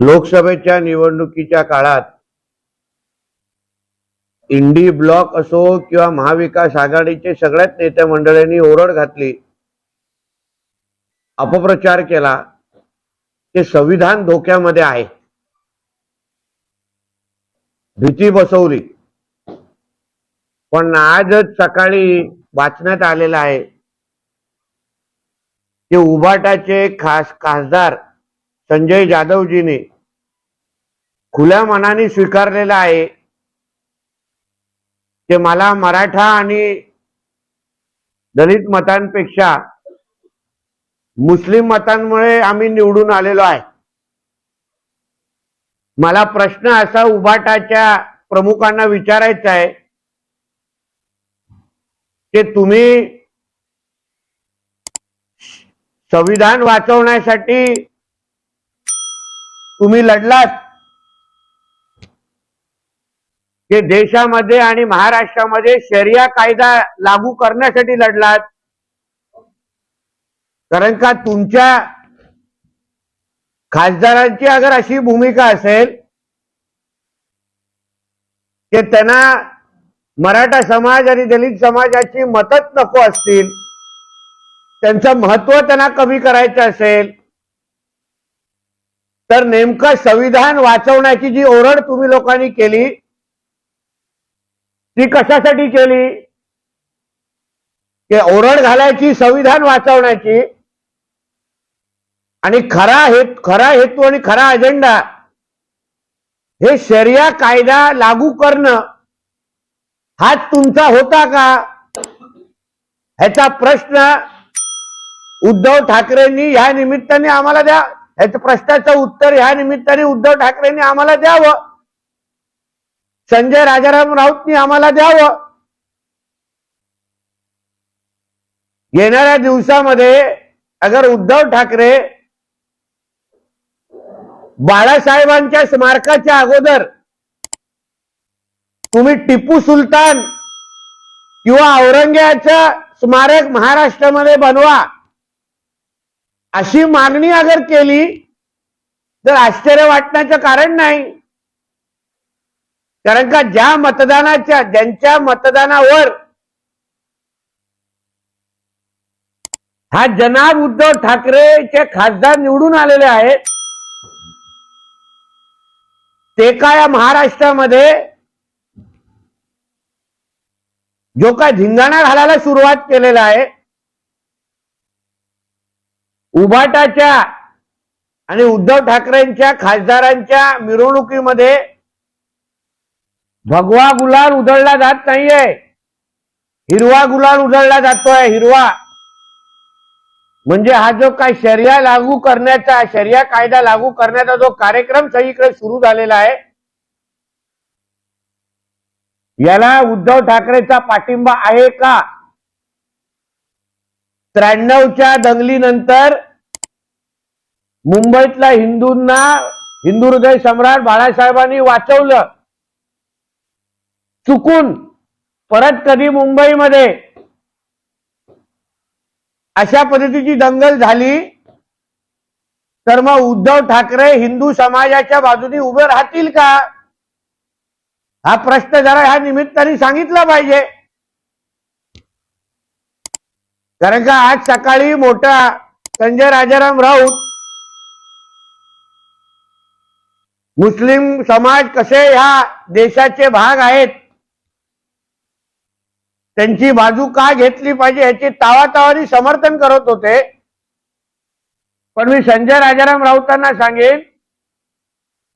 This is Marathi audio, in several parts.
लोकसभेच्या निवडणुकीच्या काळात इंडी ब्लॉक असो किंवा महाविकास आघाडीचे सगळ्याच नेत्या मंडळांनी ओरड घातली अपप्रचार केला ते संविधान धोक्यामध्ये आहे. भीती बसवली. पण आजच सकाळी वाचण्यात आलेलं आहे की उभाटाचे खास खासदार संजय जाधवजीने खुल्या मनाने स्वीकारलेलं आहे. ते मला मराठा आणि दलित मतांपेक्षा मुस्लिम मतांमुळे आम्ही निवडून आलेलो आहे. मला प्रश्न असा उभाटाच्या प्रमुखांना विचारायचा आहे की तुम्ही संविधान वाचवण्यासाठी तुम्ही लढलात. जे देशामध्ये आणि महाराष्ट्रामध्ये शरिया कायदा लागू करण्यासाठी लढलात. कारण का तुमच्या खासदारांची अगर अशी भूमिका असेल की त्यांना मराठा समाज आणि दलित समाजाची मतच नको असतील त्यांचं महत्त्व त्यांना कमी करायचं असेल तर नेमकं संविधान वाचवण्याची जी ओरड तुम्ही लोकांनी केली ती कशासाठी केली? की ओरड घालायची संविधान वाचवण्याची आणि खरा हेत खरा हेतू आणि खरा अजेंडा हे शरिया कायदा लागू करणं हाच तुमचा होता का? ह्याचा प्रश्न उद्धव ठाकरेंनी ह्या निमित्ताने आम्हाला द्या. ह्याच्या प्रश्नाचं उत्तर ह्या निमित्ताने उद्धव ठाकरेंनी आम्हाला द्यावं. संजय राजाराम राऊतनी आम्हाला द्यावं. येणाऱ्या दिवसामध्ये अगर उद्धव ठाकरे बाळासाहेबांच्या स्मारकाच्या अगोदर तुम्ही टिपू सुलतान किंवा औरंगजेबाचं स्मारक महाराष्ट्रामध्ये बनवा. अशी मागणी अगर केली तर आश्चर्य वाटण्याचं कारण नाही. कारण का ज्या मतदानाच्या ज्यांच्या मतदानावर हा जनाब उद्धव ठाकरेचे खासदार निवडून आलेले आहेत ते काय या महाराष्ट्रामध्ये जो काय धिंगाणा घालायला सुरुवात केलेला आहे उभाटाच्या आणि उद्धव ठाकरेंच्या खासदारांच्या मिरवणुकीमध्ये भगवा गुलाल उधळला जात नाहीये. हिरवा गुलाल उधळला जातोय हिरवा. म्हणजे हा जो काय शर्या लागू करण्याचा शर्या कायदा लागू करण्याचा जो कार्यक्रम सगळीकडे सुरू झालेला आहे याला उद्धव ठाकरेचा पाठिंबा आहे का? त्र्याण्णवच्या दंगलीनंतर मुंबईतल्या हिंदूंना हिंदू हृदय सम्राट बाळासाहेबांनी वाचवलं. चुकून परत कधी मुंबईमध्ये अशा पद्धतीची दंगल झाली तर मग उद्धव ठाकरे हिंदू समाजाच्या बाजूने उभे राहतील का? हा प्रश्न जरा ह्या निमित्ताने सांगितला पाहिजे. कारण का आज सकाळी मोठा संजय राजाराम राऊत मुस्लिम समाज कसे ह्या देशाचे भाग आहेत त्यांची बाजू का घेतली पाहिजे याची तावातावानी समर्थन करत होते. पण मी संजय राजाराम राऊतांना सांगेन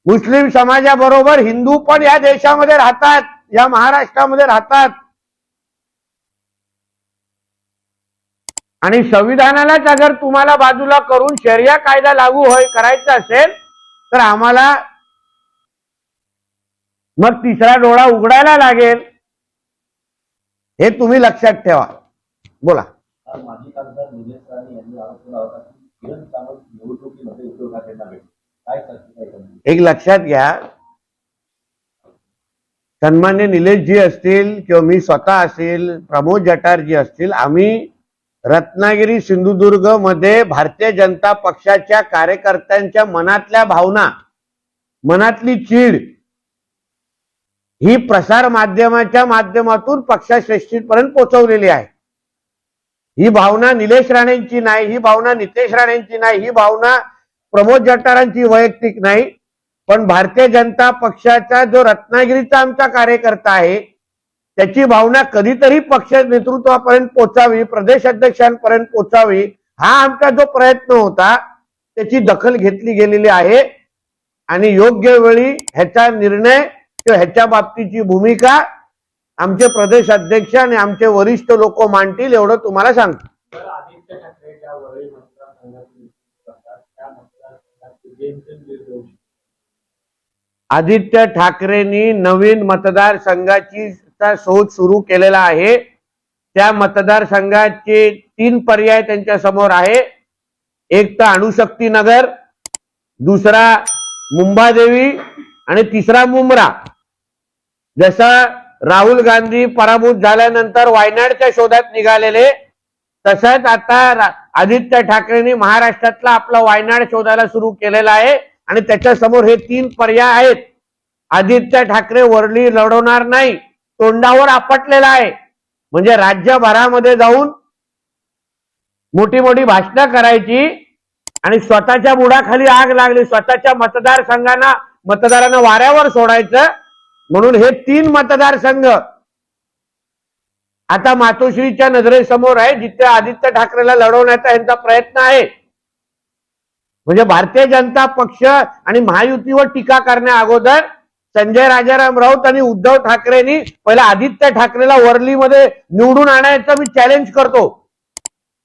मुस्लिम समाजाबरोबर हिंदू पण या देशामध्ये राहतात या महाराष्ट्रामध्ये राहतात. आणि संविधानालाच अगर तुम्हाला बाजूला करून शरिया कायदा लागू होय करायचा असेल तर आम्हाला मग तिसरा डोळा उघडायला लागेल. हे तुम्ही लक्षात ठेवा. बोला. आज माजी खासदार निलेश राणे यांनी आरोप केला होता की किरण सावंत निवडणुकीमध्ये उद्धव ठाकरेंना भेट काय चर्चा आहे त्यामध्ये? एक लक्षात घ्या. सन्मान्य निलेशजी असतील किंवा मी स्वतः असेल प्रमोद जटारजी असतील आम्ही रत्नागिरी सिंधुदुर्गमध्ये भारतीय जनता पक्षाच्या कार्यकर्त्यांच्या मनातल्या भावना मनातली चीड ही प्रसार माध्यमाच्या माध्यमातून पक्षाश्रेष्ठीपर्यंत पोहोचवलेली आहे. ही भावना निलेश राणेंची नाही ही भावना नितेश राणेंची नाही ही भावना प्रमोद जटारांची वैयक्तिक नाही. पण भारतीय जनता पक्षाचा जो रत्नागिरीचा आमचा कार्यकर्ता आहे त्याची भावना कधीतरी पक्ष नेतृत्वापर्यंत पोचावी प्रदेश अध्यक्षांपर्यंत पोचावी हा आमचा जो प्रयत्न होता त्याची दखल घेतली गेलेली आहे आणि योग्य वेळी ह्याचा निर्णय किंवा ह्याच्या बाबतीची भूमिका आमचे प्रदेश अध्यक्ष आणि आमचे वरिष्ठ लोक मांडतील एवढं तुम्हाला सांगतो. आदित्य ठाकरेंनी नवीन मतदारसंघाची चा शोध सुरू केलेला आहे. त्या मतदारसंघाचे तीन पर्याय त्यांच्यासमोर आहे. एक तर अणुशक्ती नगर दुसरा मुंबादेवी आणि तिसरा मुंब्रा. जसं राहुल गांधी पराभूत झाल्यानंतर वायनाडच्या शोधात निघालेले तसंच आता आदित्य ठाकरेंनी महाराष्ट्रातला आपला वायनाड शोधायला सुरू केलेला आहे आणि त्याच्यासमोर हे तीन पर्याय आहेत. आदित्य ठाकरे वरली लढवणार नाही. तोंडावर आपटलेला आहे. म्हणजे राज्यभरामध्ये जाऊन मोठी मोठी भाषणं करायची आणि स्वतःच्या बुडाखाली आग लागली. स्वतःच्या मतदारसंघांना मतदारांना वाऱ्यावर सोडायचं म्हणून हे तीन मतदारसंघ आता मातोश्रीच्या नजरेसमोर आहे. जिथे आदित्य ठाकरेला लढवण्याचा यांचा प्रयत्न आहे. म्हणजे भारतीय जनता पक्ष आणि महायुतीवर टीका करण्या अगोदर संजय राजाराम राऊत आणि उद्धव ठाकरेंनी पहिला आदित्य ठाकरेला वरलीमध्ये निवडून आणायचं मी चॅलेंज करतो.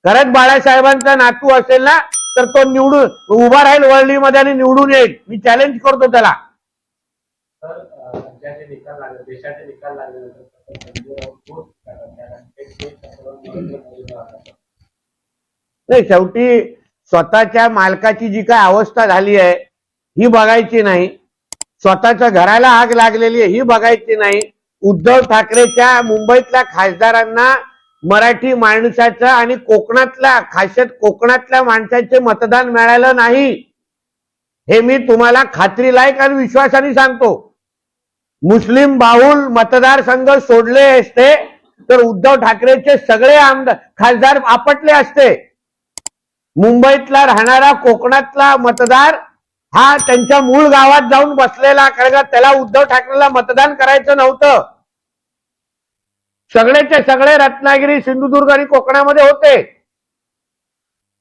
खरंच बाळासाहेबांचा नातू असेल ना तर तो निवडून उभा राहील वरलीमध्ये आणि निवडून येईल. मी चॅलेंज करतो त्याला. नाही शेवटी स्वतःच्या मालकाची जी काय अवस्था झाली आहे ही बघायची नाही. स्वतःच्या घराला आग लागलेली आहे ही बघायची नाही. उद्धव ठाकरेच्या मुंबईतल्या खासदारांना मराठी माणसाचं आणि कोकणातल्या खासियत कोकणातल्या माणसाचे मतदान मिळालं नाही. हे मी तुम्हाला खात्रीलायक आणि विश्वासाने सांगतो. मुस्लिम बाहुल मतदारसंघ सोडले असते तर उद्धव ठाकरेचे सगळे आमदार खासदार आपटले असते. मुंबईतला राहणारा कोकणातला मतदार हा त्यांच्या मूळ गावात जाऊन बसलेला कारण का त्याला उद्धव ठाकरेला मतदान करायचं नव्हतं. सगळेचे सगळे रत्नागिरी सिंधुदुर्ग आणि कोकणामध्ये होते.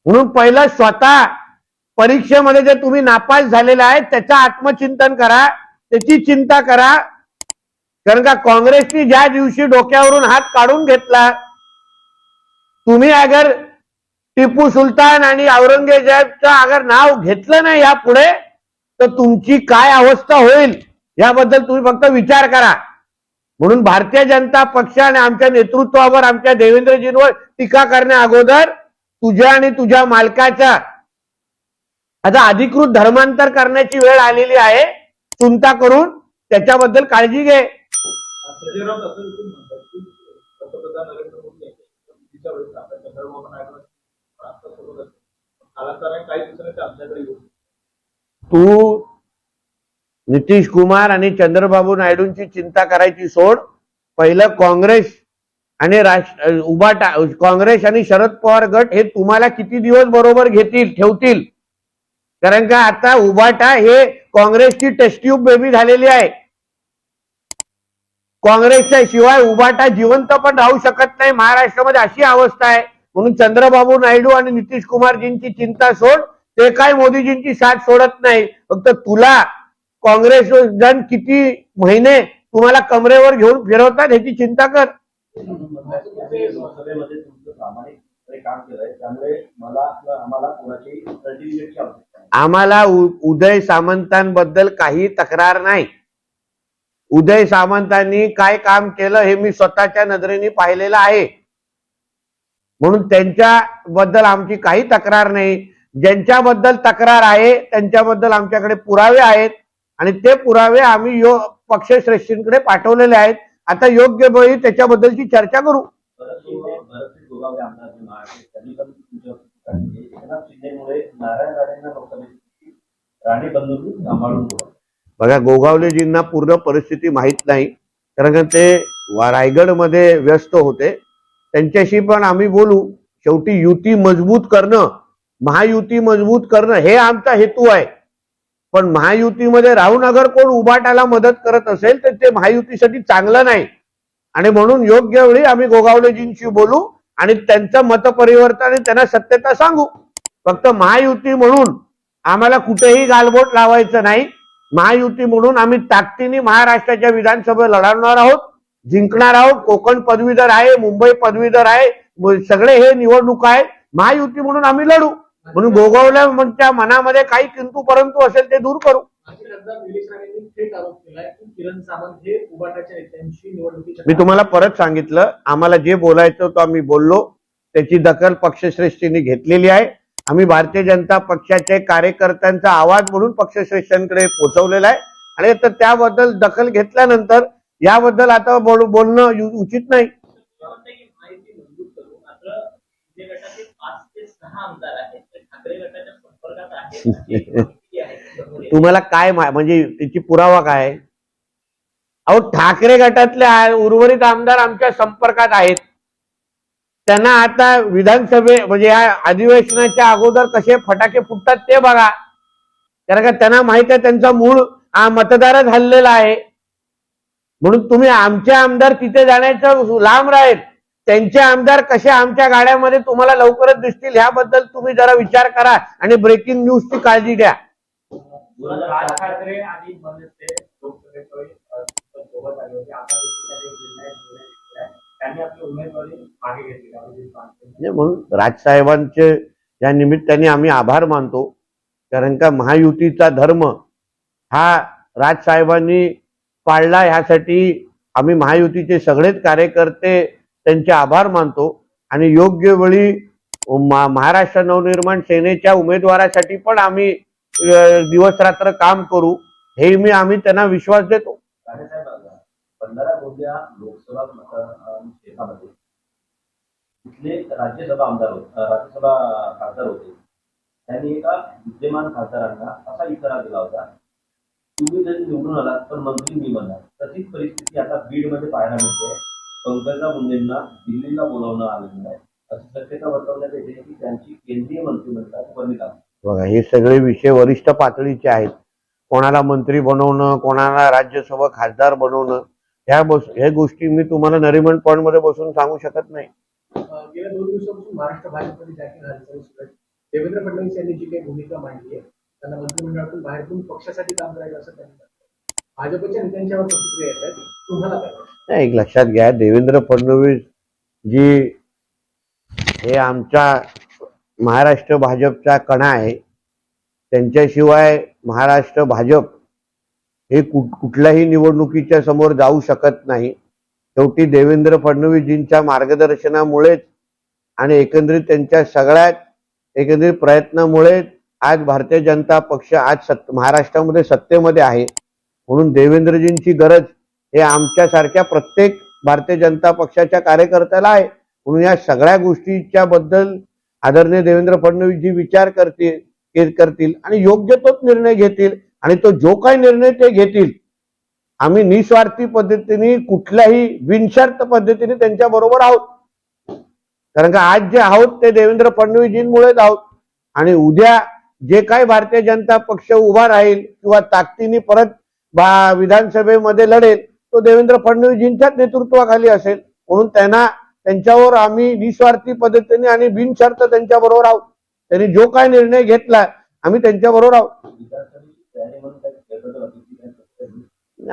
म्हणून पहिलं स्वतः परीक्षेमध्ये जे तुम्ही नापास झालेले आहेत त्याचं आत्मचिंतन करा त्याची चिंता करा. कारण का काँग्रेसने ज्या दिवशी डोक्यावरून हात काढून घेतला तुम्ही अगर टिपू सुलतान आणि औरंगजेबचं अगर नाव घेतलं नाही यापुढे तर तुमची काय अवस्था होईल? याबद्दल तुम्ही फक्त विचार करा. म्हणून भारतीय जनता पक्षाने आमच्या नेतृत्वावर आमच्या देवेंद्रजींवर टीका करण्या अगोदर तुझ्या आणि तुझ्या मालकाच्या आता अधिकृत धर्मांतर करण्याची वेळ आलेली आहे. चिंता करून त्याच्याबद्दल काळजी घे. पंतप्रधान नरेंद्र मोदी यांच्या युतीच्या वेळेस आपल्या चंद्रबाबू नायडू राष्ट्रसोबत कालांतराने काही दिवसांनी तू नितीश कुमार आणि चंद्रबाबू नायडूंची चिंता करायची सोड. पहिलं काँग्रेस आणि राष्ट्र उभा काँग्रेस आणि शरद पवार गट हे तुम्हाला किती दिवस बरोबर घेतील ठेवतील? कारण का आता उबाटा हे काँग्रेसची टेस्ट्यूब बेबी झालेली आहे. काँग्रेसच्या शिवाय उबाटा जिवंत पण राहू शकत नाही. महाराष्ट्रामध्ये अशी अवस्था आहे. म्हणून चंद्रबाबू नायडू आणि नितीश कुमारजींची चिंता सोड ते काय मोदीजींची साथ सोडत नाही. फक्त तुला काँग्रेस जण किती महिने तुम्हाला कमरेवर घेऊन फिरवतात ह्याची चिंता कर. आम्हाला उदय सामंतांबद्दल काही तक्रार नाही. उदय सामंतांनी काय काम केलं हे मी स्वतःच्या नजरेने पाहिलेलं आहे. म्हणून त्यांच्याबद्दल आमची काही तक्रार नाही. ज्यांच्याबद्दल तक्रार आहे त्यांच्याबद्दल आमच्याकडे पुरावे आहेत. आणि ते पुरावे आम्ही यो पक्षश्रेष्ठींकडे पाठवलेले आहेत. आता योग्य वेळी त्याच्याबद्दलची चर्चा करू. बघा गोगावलेजींना पूर्ण परिस्थिती माहीत नाही. कारण का ते रायगडमध्ये व्यस्त होते. त्यांच्याशी पण आम्ही बोलू. शेवटी युती मजबूत करणं महायुती मजबूत करणं हे आमचा हेतू आहे. पण महायुतीमध्ये राहून अगर कोण उभाटाला मदत करत असेल तर ते महायुतीसाठी चांगलं नाही. आणि म्हणून योग्य वेळी आम्ही गोगावलेजींशी बोलू आणि त्यांचं मतपरिवर्तन त्यांना सत्यता सांगू. फक्त महायुती म्हणून आम्हाला कुठेही गालबोट लावायचं नाही. महायुती म्हणून आम्ही ताकदीने महाराष्ट्राच्या विधानसभा लढवणार आहोत. जिंकणार आहोत. कोकण पदवीधर आहे मुंबई पदवीधर आहे. सगळे हे निवडणूक आहे महायुती म्हणून आम्ही लढू. म्हणून गोगावल्या मनामध्ये काही किंतू परंतु असेल ते दूर करू. मी तुम्हाला परत सांगितलं आम्हाला जे बोलायचं होतं आम्ही बोललो. त्याची दखल पक्षश्रेष्ठींनी घेतलेली आहे. आम्ही भारतीय जनता पक्षाचे कार्यकर्त्यांचा आवाज म्हणून पक्षश्रेष्ठांकडे पोहोचवलेला आहे. आणि तर त्याबद्दल दखल घेतल्यानंतर याबद्दल आता बोल बोलणं उचित नाही. तुम्हाला काय म्हणजे त्याची पुरावा काय? अहो ठाकरे गटातले उर्वरित आमदार आमच्या संपर्कात आहेत. त्यांना आता विधानसभे म्हणजे या अधिवेशनाच्या अगोदर कसे फटाके फुटतात ते बघा. कारण का त्यांना माहीत आहे त्यांचा मूळ हा मतदारच हल्लेला आहे. म्हणून तुम्ही आमचे आमदार तिथे जाण्याचं लांब राहील. त्यांचे आमदार कसे आमच्या गाड्यामध्ये तुम्हाला लवकरच दिसतील ह्याबद्दल तुम्ही जरा विचार करा आणि ब्रेकिंग न्यूजची काळजी घ्या. राज ठाकरे आणि म्हणून राजसाहेबांचे या निमित्ताने आम्ही आभार मानतो कारण का महायुतीचा धर्म हा राजसाहेबांनी पाळला ह्यासाठी आम्ही महायुतीचे सगळेच कार्यकर्ते त्यांचे आभार मानतो. आणि योग्य वेळी महाराष्ट्र नवनिर्माण सेनेच्या उमेदवारासाठी पण आम्ही दिवस रात्र काम करू हे मी आम्ही त्यांना विश्वास देतो. राज्यसभा आमदार होते राज्यसभा खासदार होते. त्यांनी एका विद्यमान खासदारांना असा इशारा दिला होता तुम्ही जरी निवडून आलात तर मंत्री मी बनणार तशीच परिस्थिती आता बीडमध्ये पाहायला मिळते. पंकजा मुंडेंना दिल्लीला बोलावणं आलेलं आहे अशी शक्यता वर्तवण्यात येते की त्यांची केंद्रीय मंत्रिमंडळात लागते बघा हे सगळे विषय वरिष्ठ पातळीचे आहेत. कोणाला मंत्री बनवणं कोणाला राज्यसभा खासदार बनवणं ह्या बस ह्या गोष्टी मी तुम्हाला नरिमन पॉईंटमध्ये बसून सांगू शकत नाही. गेल्या दोन दिवसापासून महाराष्ट्र भाजपमध्ये देवेंद्र फडणवीस यांनी जी काही भूमिका मांडली आहे त्यांना मंत्रिमंडळातून बाहेर पडून पक्षासाठी काम करायचं असं त्यांनी भाजपच्या नेत्यांच्यावर प्रतिक्रिया येत आहेत. तुम्हाला काय नाही, एक लक्षात घ्या देवेंद्र फडणवीस जी हे आमच्या महाराष्ट्र भाजपचा कणा आहे. त्यांच्याशिवाय महाराष्ट्र भाजप हे कुठ कुठल्याही निवडणुकीच्या समोर जाऊ शकत नाही. शेवटी देवेंद्र फडणवीसजींच्या मार्गदर्शनामुळेच आणि एकंदरीत त्यांच्या सगळ्यात एकंदरीत प्रयत्नामुळेच आज भारतीय जनता पक्ष आज सत् महाराष्ट्रामध्ये सत्तेमध्ये आहे. म्हणून देवेंद्रजींची गरज हे आमच्यासारख्या प्रत्येक भारतीय जनता पक्षाच्या कार्यकर्त्याला आहे. म्हणून या सगळ्या गोष्टीच्या बद्दल आदरणीय देवेंद्र फडणवीसजी विचार करतील करतील आणि योग्य तोच निर्णय घेतील आणि तो जो काही निर्णय ते घेतील आम्ही निस्वार्थी पद्धतीने कुठल्याही बिनशर्त पद्धतीने त्यांच्या बरोबर आहोत. कारण का आज जे आहोत ते देवेंद्र फडणवीसजींमुळेच आहोत. आणि उद्या जे काही भारतीय जनता पक्ष उभा राहील किंवा ताकदीने परत बा- विधानसभेमध्ये लढेल तो देवेंद्र फडणवीसजींच्याच नेतृत्वाखाली असेल. म्हणून त्यांना त्यांच्यावर आम्ही निस्वार्थी पद्धतीने आणि बिनशर्त त्यांच्या बरोबर आहोत. त्यांनी जो काय निर्णय घेतला आम्ही त्यांच्या बरोबर आहोत.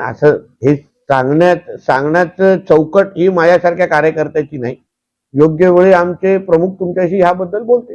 असं हे सांगण्यात सांगण्याचं चौकट ही माझ्यासारख्या कार्यकर्त्याची नाही. योग्य वेळी आमचे प्रमुख तुमच्याशी ह्याबद्दल बोलते